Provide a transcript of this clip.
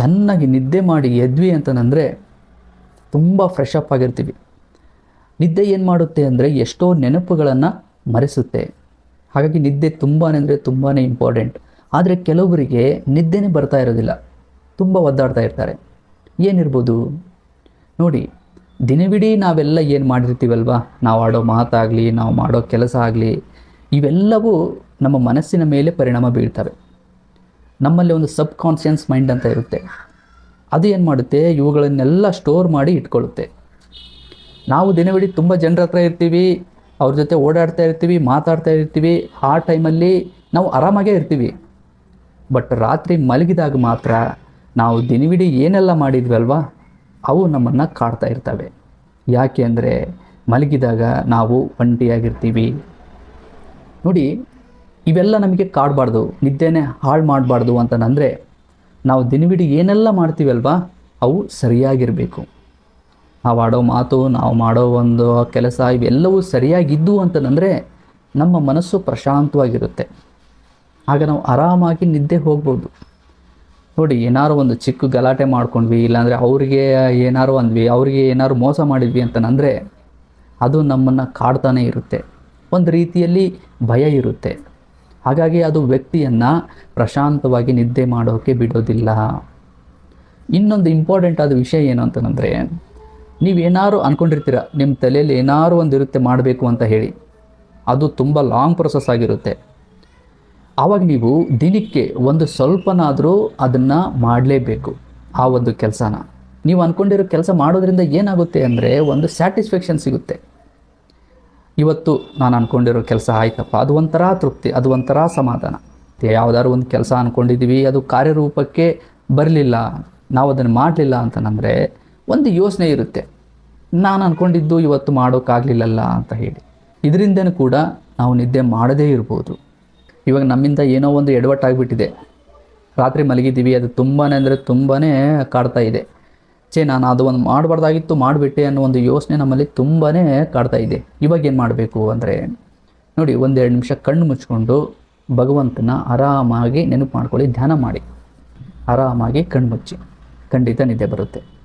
ಚೆನ್ನಾಗಿ ನಿದ್ದೆ ಮಾಡಿ ಎದ್ವಿ ಅಂತಂದರೆ ತುಂಬ ಫ್ರೆಶ್ ಅಪ್ ಆಗಿರ್ತೀವಿ. ನಿದ್ದೆ ಏನು ಮಾಡುತ್ತೆ ಅಂದರೆ ಎಷ್ಟೋ ನೆನಪುಗಳನ್ನು ಮರೆಸುತ್ತೆ. ಹಾಗಾಗಿ ನಿದ್ದೆ ತುಂಬಾ ಅಂದರೆ ತುಂಬಾ ಇಂಪಾರ್ಟೆಂಟ್ ಆದರೆ ಕೆಲವರಿಗೆ ನಿದ್ದೆನೇ ಬರ್ತಾ ಇರೋದಿಲ್ಲ. ತುಂಬ ಒದ್ದಾಡ್ತಾ ಇರ್ತಾರೆ. ಏನಿರ್ಬೋದು? ನೋಡಿ, ದಿನವಿಡೀ ನಾವೆಲ್ಲ ಏನು ಮಾಡಿರ್ತೀವಲ್ವಾ? ನಾವು ಆಡೋ ಮಾತಾಗಲಿ, ನಾವು ಮಾಡೋ ಕೆಲಸ ಆಗಲಿ, ಇವೆಲ್ಲವೂ ನಮ್ಮ ಮನಸ್ಸಿನ ಮೇಲೆ ಪರಿಣಾಮ ಬೀಳ್ತವೆ. ನಮ್ಮಲ್ಲಿ ಒಂದು ಸಬ್ ಕಾನ್ಸಿಯನ್ಸ್ ಮೈಂಡ್ ಅಂತ ಇರುತ್ತೆ. ಅದು ಏನು ಮಾಡುತ್ತೆ? ಇವುಗಳನ್ನೆಲ್ಲ ಸ್ಟೋರ್ ಮಾಡಿ ಇಟ್ಕೊಳ್ಳುತ್ತೆ. ನಾವು ದಿನವಿಡೀ ತುಂಬ ಜನರ ಹತ್ರ ಇರ್ತೀವಿ, ಅವ್ರ ಜೊತೆ ಓಡಾಡ್ತಾ ಇರ್ತೀವಿ, ಮಾತಾಡ್ತಾ ಇರ್ತೀವಿ, ಆ ಟೈಮಲ್ಲಿ ನಾವು ಆರಾಮಾಗೇ ಇರ್ತೀವಿ. ಬಟ್ ರಾತ್ರಿ ಮಲಗಿದಾಗ ಮಾತ್ರ ನಾವು ದಿನವಿಡೀ ಏನೆಲ್ಲ ಮಾಡಿದ್ವಿ ಅಲ್ವಾ? ಅವು ನಮ್ಮನ್ನು ಕಾಡ್ತಾ ಇರ್ತವೆ. ಯಾಕೆ ಅಂದರೆ ಮಲಗಿದಾಗ ನಾವು ಒಂಟಿಯಾಗಿರ್ತೀವಿ. ನೋಡಿ ಇವೆಲ್ಲ ನಮಗೆ ಕಾಡಬಾರ್ದು, ನಿದ್ದೆನೇ ಹಾಳು ಮಾಡಬಾರ್ದು ಅಂತಂದರೆ ನಾವು ದಿನವಿಡಿ ಏನೆಲ್ಲ ಮಾಡ್ತೀವಲ್ವಾ? ಅವು ಸರಿಯಾಗಿರಬೇಕು. ನಾವು ಆಡೋ ಮಾತು, ನಾವು ಮಾಡೋ ಒಂದು ಕೆಲಸ ಇವೆಲ್ಲವೂ ಸರಿಯಾಗಿದ್ದು ಅಂತಂದರೆ ನಮ್ಮ ಮನಸ್ಸು ಪ್ರಶಾಂತವಾಗಿರುತ್ತೆ. ಆಗ ನಾವು ಆರಾಮಾಗಿ ನಿದ್ದೆ ಹೋಗ್ಬೋದು. ನೋಡಿ, ಏನಾರು ಒಂದು ಚಿಕ್ಕ ಗಲಾಟೆ ಮಾಡ್ಕೊಂಡ್ವಿ, ಇಲ್ಲಾಂದರೆ ಅವ್ರಿಗೆ ಏನಾರು ಅಂದ್ವಿ, ಅವ್ರಿಗೆ ಏನಾರು ಮೋಸ ಮಾಡಿದ್ವಿ ಅಂತಂದರೆ ಅದು ನಮ್ಮನ್ನು ಕಾಡ್ತಾನೆ ಇರುತ್ತೆ. ಒಂದು ರೀತಿಯಲ್ಲಿ ಭಯ ಇರುತ್ತೆ. ಹಾಗಾಗಿ ಅದು ವ್ಯಕ್ತಿಯನ್ನು ಪ್ರಶಾಂತವಾಗಿ ನಿದ್ದೆ ಮಾಡೋಕ್ಕೆ ಬಿಡೋದಿಲ್ಲ. ಇನ್ನೊಂದು ಇಂಪಾರ್ಟೆಂಟ್ ಆದ ವಿಷಯ ಏನು ಅಂತಂದರೆ ನೀವೇನಾರು ಅಂದ್ಕೊಂಡಿರ್ತೀರ ನಿಮ್ಮ ತಲೆಯಲ್ಲಿ ಏನಾರು ಒಂದು ಇರುತ್ತೆ ಮಾಡಬೇಕು ಅಂತ ಹೇಳಿ, ಅದು ತುಂಬ ಲಾಂಗ್ ಪ್ರೊಸೆಸ್ ಆಗಿರುತ್ತೆ. ಆವಾಗ ನೀವು ದಿನಕ್ಕೆ ಒಂದು ಸ್ವಲ್ಪನಾದರೂ ಅದನ್ನು ಮಾಡಲೇಬೇಕು ಆ ಒಂದು ಕೆಲಸನ. ನೀವು ಅಂದ್ಕೊಂಡಿರೋ ಕೆಲಸ ಮಾಡೋದ್ರಿಂದ ಏನಾಗುತ್ತೆ ಅಂದರೆ, ಒಂದು ಸ್ಯಾಟಿಸ್ಫ್ಯಾಕ್ಷನ್ ಸಿಗುತ್ತೆ. ಇವತ್ತು ನಾನು ಅಂದ್ಕೊಂಡಿರೋ ಕೆಲಸ ಆಯ್ತಪ್ಪ. ಅದು ಒಂಥರ ತೃಪ್ತಿ, ಅದು ಒಂಥರ ಸಮಾಧಾನ. ಯಾವುದಾದ್ರು ಒಂದು ಕೆಲಸ ಅಂದ್ಕೊಂಡಿದ್ದೀವಿ ಅದು ಕಾರ್ಯರೂಪಕ್ಕೆ ಬರಲಿಲ್ಲ, ನಾವು ಅದನ್ನು ಮಾಡಲಿಲ್ಲ ಅಂತಂದರೆ ಒಂದು ಯೋಚನೆ ಇರುತ್ತೆ. ನಾನು ಅಂದ್ಕೊಂಡಿದ್ದು ಇವತ್ತು ಮಾಡೋಕ್ಕಾಗಲಿಲ್ಲಲ್ಲ ಅಂತ ಹೇಳಿ. ಇದರಿಂದನೂ ಕೂಡ ನಾವು ನಿದ್ದೆ ಮಾಡದೇ ಇರ್ಬೋದು. ಇವಾಗ ನಮ್ಮಿಂದ ಏನೋ ಒಂದು ಎಡವಟ್ಟಾಗಿಬಿಟ್ಟಿದೆ. ರಾತ್ರಿ ಮಲಗಿದ್ದೀವಿ, ಅದು ತುಂಬಾ ಅಂದರೆ ತುಂಬಾ ಕಾಡ್ತಾ ಇದೆ. ಛೇ, ನಾನು ಅದು ಒಂದು ಮಾಡಬಾರ್ದಾಗಿತ್ತು, ಮಾಡಿಬಿಟ್ಟೆ ಅನ್ನೋ ಒಂದು ಯೋಚನೆ ನಮ್ಮಲ್ಲಿ ತುಂಬಾ ಕಾಡ್ತಾ ಇದೆ. ಇವಾಗ ಏನು ಮಾಡಬೇಕು ಅಂದರೆ, ನೋಡಿ, ಒಂದೆರಡು ನಿಮಿಷ ಕಣ್ಣು ಮುಚ್ಕೊಂಡು ಭಗವಂತನ ಆರಾಮಾಗಿ ನೆನಪು ಮಾಡ್ಕೊಳ್ಳಿ, ಧ್ಯಾನ ಮಾಡಿ. ಆರಾಮಾಗಿ ಕಣ್ಣು ಮುಚ್ಚಿ. ಖಂಡಿತ ನಿದ್ದೆ ಬರುತ್ತೆ.